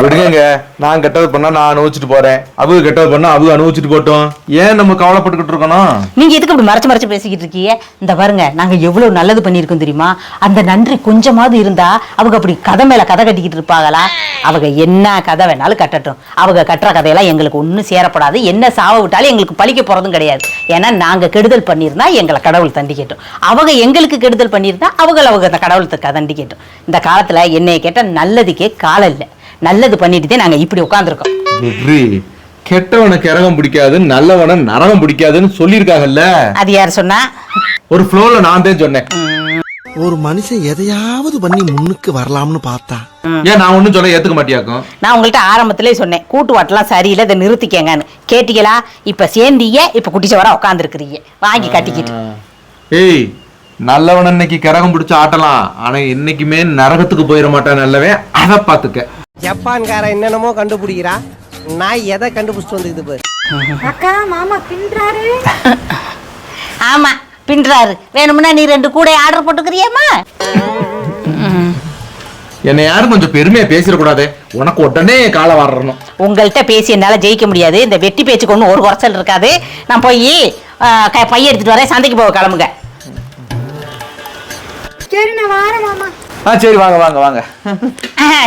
விடுங்க நான் கெட்டது பண்ணா நான் அனுபவிச்சுட்டு போறேன். அவங்க கெட்டது பண்ணா அவங்க அனுபவிச்சுட்டு போட்டோம். ஏன் நம்ம கவலைப்பட்டுக்கிட்டு இருக்கணும்? நீங்க எதுக்கு இப்படி மறைச்சு மறைச்சு பேசிக்கிட்டு இருக்கீங்க? இந்த பாருங்க நாங்க எவ்வளவு நல்லது பண்ணியிருக்கோம் தெரியுமா? அந்த நன்றி கொஞ்சமாவது இருந்தா அவங்க அப்படி கதை மேல கதை கட்டிக்கிட்டு இருப்பாங்களா? அவங்க என்ன கதை வேணாலும் கட்டட்டும். அவங்க கட்டுற கதையெல்லாம் எங்களுக்கு ஒன்றும் சேரப்படாது. என்ன சாவ விட்டாலும் எங்களுக்கு பழிக்க போறதும் கிடையாது. ஏன்னா நாங்க கெடுதல் பண்ணியிருந்தா எங்களை கடவுள் தண்டிக்கட்டும். அவங்க எங்களுக்கு கெடுதல் பண்ணியிருந்தா அவங்க அவங்க அந்த கடவுளுக்கு தண்டிக்கட்டும். இந்த காலத்துல என்னைய கேட்டால் நல்லதுக்கே காலம் இல்லை. நல்லது பண்ணிட்டு தான் நாங்க இப்படி உட்காந்துருக்கோம் வெற்றி கெட்டவனுக்கு இறகம் பிடிக்காது நல்லவன நரகம் பிடிக்காதுன்னு சொல்லியிருக்காங்கல்ல? அது யார் சொன்னா? ஒரு ஃப்ளோல நான் தான் சொன்னேன் ஒரு மனுஷன் எதையாவது பண்ணி முன்னுக்கு வரலாம்னு பார்த்தா. ஏன் நான் ஒண்ணும் சொல்ல ஏத்துக்க மாட்டியாக்கும்? நான் உங்கள்கிட்ட ஆரம்பத்திலே சொன்னேன் கூட்டு வாட்டெல்லாம் சரியில்லை இதை நிறுத்திக்கங்கன்னு. கேட்டீங்களா? இப்ப சேர்ந்தீங்க இப்ப குட்டிச்சவரா உட்காந்துருக்கிறீங்க வாங்கி கட்டிக்கிட்டு. ஏய் நல்லவன் இன்னைக்கு கரகம் பிடிச்சு ஆட்டலாம். ஆனா என்னைக்குமே நரகத்துக்கு போயிட மாட்டான் நல்லவன். அதை பாத்துக்க ஜப்பான்காரன் என்னென்னமோ கண்டுபிடிக்கிறா. நான் எதை கண்டுபிடிச்சிட்டு வந்துக்குது பாரு. அக்கா மாமா பின்றாரு? ஆமா பின்றாரு. வேணும்னா நீ ரெண்டு கூட ஆர்டர் போட்டுக்கிறியாமா என்னை யாரும் கொஞ்சம் பெருமையா பேசிடக்கூடாது. உனக்கு உடனே காலை வாடுறணும் உங்கள்கிட்ட பேசி என்னால ஜெயிக்க முடியாது. இந்த வெட்டி பேச்சுக்கு ஒன்றும் ஒரு குறைச்சல் இருக்காது. நான் போய் பைய எடுத்துட்டு வரேன். சந்தைக்கு போக கிளம்புங்க. சரி நான் வாரேன் மாமா. ஆ சரி வாங்க வாங்க வாங்க.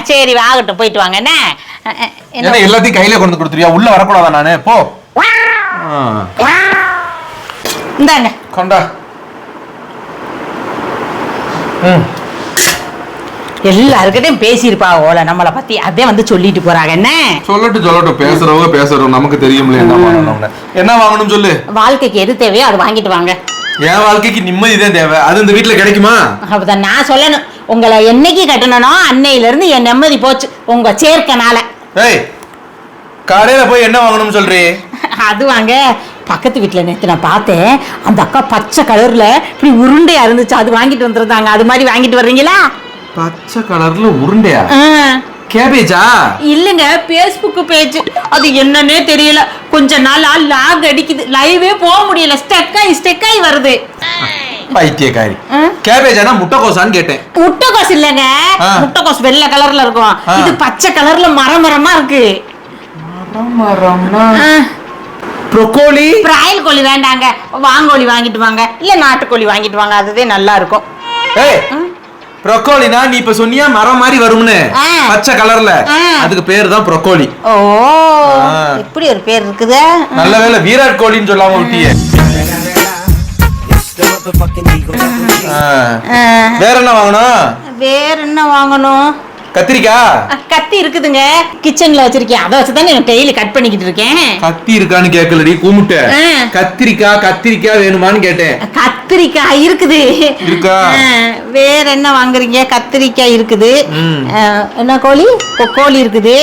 சரி ஆகட்டும் போயிட்டு வாங்க. என்ன? என்ன? எல்லாத்தையும் கையில கொண்டு கொடுத்துருவியா உள்ள வரக்கூடாதா நானு? போ. இந்தாங்க. கொண்டா. ம். எல்லாருக்கிட்டையும் பேசியிருப்பா ஓல நம்மளை பத்தி அதே வந்து சொல்லிட்டு போறாங்க. என்ன? சொல்லட்டும் சொல்லட்டும். பேசுறவங்க பேசுறோம் நமக்கு தெரியும்ல என்ன வாங்கணும்னு. என்ன வாங்கணும் சொல்லு. வாழ்க்கைக்கு எது தேவையோ அது வாங்கிட்டு வாங்க. என் வாழ்க்கைக்கு நிம்மதி தான் தேவை. அது இந்த வீட்டுல கிடைக்குமா? அப்பதான் நான் சொல்லணும். உங்களை என்னைக்கு கட்டணனோ அன்னையில இருந்து என் நிம்மதி போச்சு. உங்க சேர்க்கனால. ஏய் கடையில போய் என்ன வாங்கணும்னு சொல்றீ? அது வாங்க. பக்கத்து வீட்டில் நேற்று நான் பார்த்தேன். அந்த அக்கா பச்சை கலர்ல இப்படி உருண்டையா இருந்துச்சு. அது வாங்கிட்டு வந்திருந்தாங்க. அது மாதிரி வாங்கிட்டு வர்றீங்களா? பச்சை கலர்ல உருண்டையா? ஆ. கேபேஜா? இல்லைங்க பேஸ்புக் பேஜ் அது என்னன்னே தெரியல. கொஞ்ச நாளா லாக் அடிக்குது. லைவே போக முடியல. ஸ்டெக்காய் ஸ்டெக்காய் வருது. பைத்தியக்காரி? கேபேஜானா முட்டைக்கோசான்னு கேட்டேன். முட்டைக்கோஸ் இல்லைங்க. முட்டைக்கோஸ் வெள்ளை கலர்ல இருக்கும். இது பச்சை கலர்ல மரம் மரமா இருக்கு. ப்ரொக்கோலி பிராயல் கோழி வேண்டாங்க. வாங்கோழி வாங்கிட்டு வாங்க. இல்ல நாட்டுக்கோழி வாங்கிட்டு வாங்க. அதுவே நல்லா இருக்கும். ஏய் ப்ரொக்கோலினா நீ இப்ப சொன்னியா மரம் மாதிரி வரும்னு. பச்சை கலர்ல. அதுக்கு பேர் தான் ப்ரொக்கோலி ஓ. இப்படி ஒரு பேர் இருக்குது? நல்ல வேளை விராட் கோலின்னு சொல்லாம விட்டியே வேற என்ன வாங்கணும்? வேற என்ன வாங்கணும்? கத்திரிக்காய் கத்தி இருக்குதுங்க. கிச்சன்ல வச்சிருக்கேன். அதை வச்சு தானே டெய்லி கட் பண்ணிக்கிட்டு இருக்கேன். கத்தி இருக்கான்னு கேட்கலடி கூமுட்ட. கத்திரிக்காய் கத்திரிக்காய் வேணுமான்னு கேட்டேன். கத்திரிக்காய் இருக்குது. இருக்கா? வேற என்ன வாங்குறீங்க? கத்திரிக்காய் இருக்குது. என்ன கோழி? கோழி இருக்குது.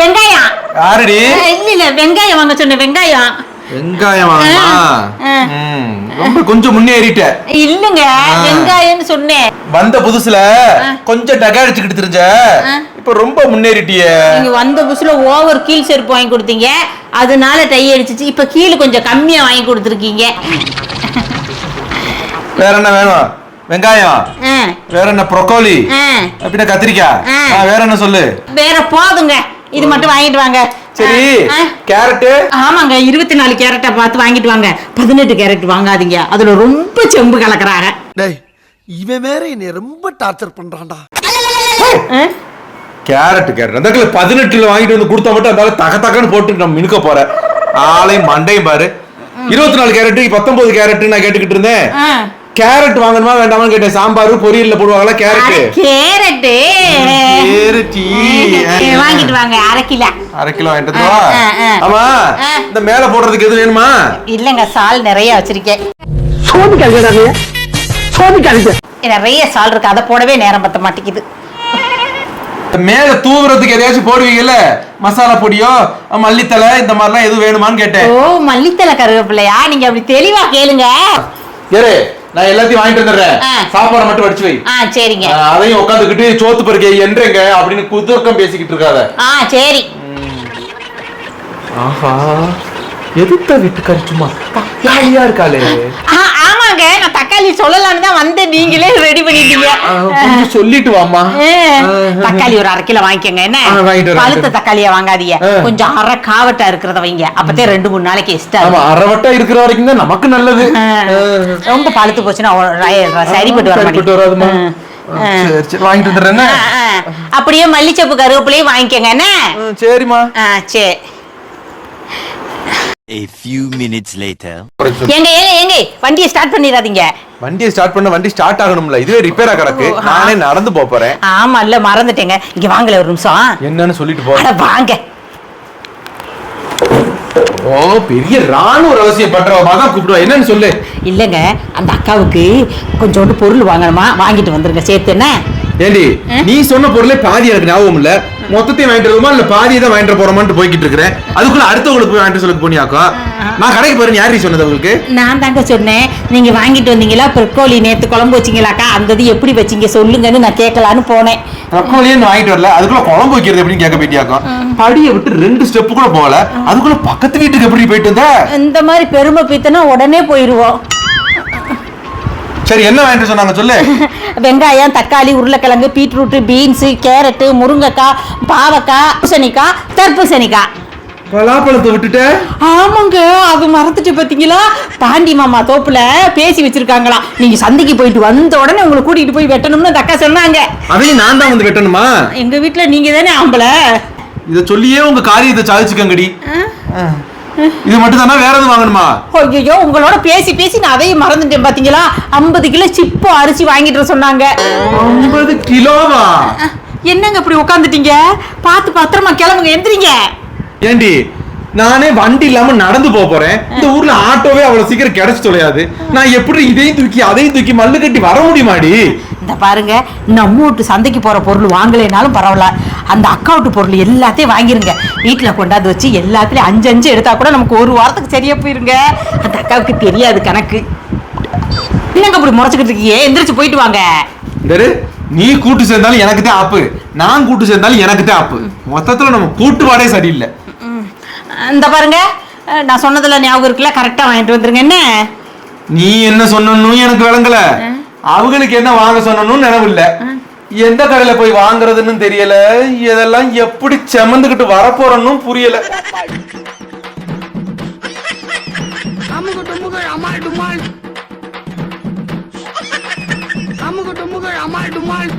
வெங்காயம். யாருடி? ஆ, இல்ல இல்ல வெங்காயம் வாங்க சொன்னேன். வெங்காயம். வெங்காயம் ரொம்ப கொஞ்சம் முன்னேறிட்ட இல்லங்க. வெங்காயம்னு சொன்னேன். வந்த புதுசுல கொஞ்சம் டகா அடிச்சுக்கிட்டு தெரிஞ்ச இப்ப ரொம்ப முன்னேறிட்டியே நீங்க வந்த புதுசுல ஓவர் கீழ் செருப்பு வாங்கி கொடுத்தீங்க. அதனால டை அடிச்சிச்சு. இப்ப கீழ் கொஞ்சம் கம்மியா வாங்கி கொடுத்துருக்கீங்க. வேற என்ன வேணும்? வெங்காயம். வேற என்ன ப்ரொக்கோலி. அப்படின்னா கத்திரிக்காய். வேற என்ன சொல்லு? வேற போதுங்க. இது மட்டும் வாங்கிட்டு வாங்க. சரி ஆ, கேரட்டு? ஆமாங்க இருபத்தி நாலு கேரட்டை பார்த்து வாங்கிட்டு வாங்க. பதினெட்டு கேரட் வாங்காதீங்க. அதுல ரொம்ப செம்பு கலக்குறாங்க. டேய் இவன் வேற என்னை ரொம்ப டார்ச்சர் பண்றான்டா? Carrot carrot. அந்த பதினெட்டுல வாங்கிட்டு வந்து கொடுத்தா மட்டும் அந்த ஆளு தக தகன்னு போட்டு நம்ம மினுக்க போற. ஆளையும் மண்டையும் பாரு. இருபத்தி நாலு கேரட் பத்தொன்பது கேரட் நான் கேட்டுக்கிட்டு இருந்தேன். கேரட் வாங்கணுமா வேண்டாமான்னு கேட்டேன். சாம்பார் பொரியல்ல போடுவாங்களா கேரட் கேரட்டி. ஆ, வாங்கிட்டு வாங்க அரை கிலோ. அரை கிலோ வாங்கிட்டு வா. ஆமா. இந்த மேல போடுறதுக்கு எது வேணுமா? இல்லங்க சால் நிறைய வச்சிருக்கேன். சோதிக்காதீங்க சோதிக்காதீங்க நிறைய சால் இருக்கு அதை போடவே நேரம் பத்த மாட்டேங்குது. இந்த மேல தூவுறதுக்கு எதையாச்சும் போடுவீங்கல்ல? மசாலா பொடியோ மல்லித்தலை இந்த மாதிரிலாம் எதுவும் வேணுமான்னு கேட்டேன். ஓ மல்லித்தலை கருவேப்பிலையா நீங்க அப்படி தெளிவா கேளுங்க. ஏறு நான் எல்லாத்தையும் வாங்கிட்டு வந்துடுறேன். சாப்பாடு மட்டும் வடிச்சு வை. சரிங்க. அதையும் உட்காந்துக்கிட்டு சோத்து பருக்கை என்றங்க அப்படின்னு குதர்க்கம் பேசிக்கிட்டு இருக்காத. ஆ சரி. ஆஹா. எதுத்த வீட்டுக்காரி சும்மா ஜாலியா இருக்காளே? தக்காளி சொல்லலாம்னு தான் வந்தேன் நீங்களே ரெடி பண்ணிட்டீங்க. சொல்லிட்டு வாமா தக்காளி ஒரு அரை கிலோ வாங்கிக்கோங்க என்ன. பழுத்த தக்காளியா வாங்காதீங்க. கொஞ்சம் அரை காவட்டா இருக்கிறத வைங்க. அப்பதே ரெண்டு மூணு நாளைக்கு ஆமா அரைவட்டா இருக்கிற வரைக்கும் தான் நமக்கு நல்லது. ரொம்ப பழுத்து போச்சுன்னா சரிப்பட்டு வர மாட்டேங்குது. வாங்கிட்டு வந்துடுறேன். அப்படியே மல்லிச்சப்பு கருவேப்பிலையும் வாங்கிக்கோங்க என்ன? சரிம்மா. சரி A few minutes later. எங்க ஏங்க ஏங்க வண்டியை ஸ்டார்ட் பண்ணிடாதீங்க. வண்டியை ஸ்டார்ட் பண்ண வண்டி ஸ்டார்ட் ஆகணும்ல. இதுவே ரிப்பேரா கிடக்கு. நானே நடந்து போப் போறேன். ஆமா இல்ல மறந்துட்டேங்க. இங்க வாங்கல ஒரு நிமிஷம். என்னன்னு சொல்லிட்டு போ. அட வாங்க. ஓ பெரிய ராணுவ ரகசியம் பண்றவமா தான் கூப்பிடுவா. என்னன்னு சொல்லு. இல்லங்க அந்த அக்காவுக்கு கொஞ்சோண்டு பொருள் வாங்கணுமா? வாங்கிட்டு வந்துருங்க. சேர்த்து என்ன? ஏண்டி நீ சொன்ன பொருளே பாதி எனக்கு ஞாபகம் இல்ல? மொத்தத்தையும் வாங்கிட்டு வருமா இல்ல பாதியை தான் வாங்கிட்டு போறோமான்னு போய்கிட்டு இருக்கிறேன் அதுக்குள்ள அடுத்தவங்களுக்கு போய் வாங்கிட்டு சொல்ல போனியாக்கும் நான் கடைக்கு போறேன் யார் சொன்னது உங்களுக்கு? நான் தாங்க சொன்னேன். நீங்க வாங்கிட்டு வந்தீங்களா? பெட்ரோலி நேத்து குழம்பு வச்சீங்களாக்கா? அந்த இது எப்படி வச்சீங்க? சொல்லுங்கன்னு நான் கேட்கலான்னு போனேன். ரக்கோலியே நான் வாங்கிட்டு வரல? அதுக்குள்ள குழம்பு வைக்கிறது எப்படின்னு கேட்க போயிட்டியாக்கும் படியை விட்டு ரெண்டு ஸ்டெப் கூட போகல. அதுக்குள்ள பக்கத்து வீட்டுக்கு எப்படி போயிட்டு வந்த? இந்த மாதிரி பெருமை பீத்தனா உடனே போயிருவோம். சரி என்ன வாங்கிட்டு சொன்னாங்க சொல்லு? வெங்காயம் தக்காளி உருளைக்கிழங்கு பீட்ரூட்டு பீன்ஸு கேரட்டு முருங்கைக்காய் பாவக்காய் பூசணிக்காய் தர்பூசணிக்காய். பலாப்பழத்தை விட்டுட்ட? ஆமாங்க அது மறந்துட்டு பாத்தீங்களா? பாண்டி மாமா தோப்புல பேசி வச்சிருக்காங்களா. நீங்க சந்தைக்கு போயிட்டு வந்த உடனே உங்களை கூட்டிட்டு போய் வெட்டணும்னு அந்த அக்கா சொன்னாங்க. அதையும் நான் தான் வந்து வெட்டணுமா? எங்க வீட்டுல நீங்க தானே ஆம்பளை? இத சொல்லியே உங்க காரியத்தை சாதிச்சுக்கங்கடி. இது மட்டும் தானே வேற எதுவும் வாங்கணுமா? ஐயோ உங்களோட பேசி பேசி நான் அதையும் மறந்துட்டேன் பாத்தீங்களா? ஐம்பது கிலோ சிப்பு அரிசி வாங்கிட்டு சொன்னாங்க. ஐம்பது கிலோவா? என்னங்க இப்படி உட்காந்துட்டீங்க பார்த்து பத்திரமா கிளம்புங்க எந்திரிங்க. ஏண்டி நானே வண்டி இல்லாம நடந்து போக போறேன். இந்த ஊர்ல ஆட்டோவே அவ்வளவு சீக்கிரம் கிடைச்சு தொலையாது. நான் எப்படி இதையும் தூக்கி அதையும் தூக்கி மல்லு கட்டி வர முடியுமாடி? இந்த பாருங்க நம்ம வீட்டு சந்தைக்கு போற பொருள் வாங்கலைனாலும் பரவாயில்ல. அந்த அக்கா வீட்டு பொருள் எல்லாத்தையும் வாங்கிருங்க. வீட்டுல கொண்டாந்து வச்சு எல்லாத்துலயும் அஞ்சு அஞ்சு எடுத்தா கூட நமக்கு ஒரு வாரத்துக்கு சரியா போயிருங்க. அந்த அக்காவுக்கு தெரியாது கணக்கு. என்னங்க அப்படி முறைச்சுக்கிட்டு இருக்கீங்க? எந்திரிச்சு போயிட்டு வாங்க. நீ கூட்டு சேர்ந்தாலும் எனக்கு தான் ஆப்பு. நான் கூட்டு சேர்ந்தாலும் எனக்கு தான் ஆப்பு. மொத்தத்துல நம்ம கூட்டுவாடே சரியில்லை. இந்த பாருங்க. நான் சொன்னதுல ஞாபகம் இருக்குல்ல? கரெக்டா வாங்கிட்டு வந்துருங்க. என்ன? நீ என்ன சொன்னனும் எனக்கு விளங்கல. அவங்களுக்கு என்ன வாங்க சொன்னனும் நினைவு இல்ல. எந்த கடையில போய் வாங்குறதுன்னு தெரியல. இதெல்லாம் எப்படி செமந்துகிட்டு வரப்போறன்னு புரியல. அம்மா டுமுகள் டுமால். அமுகு டுமால்.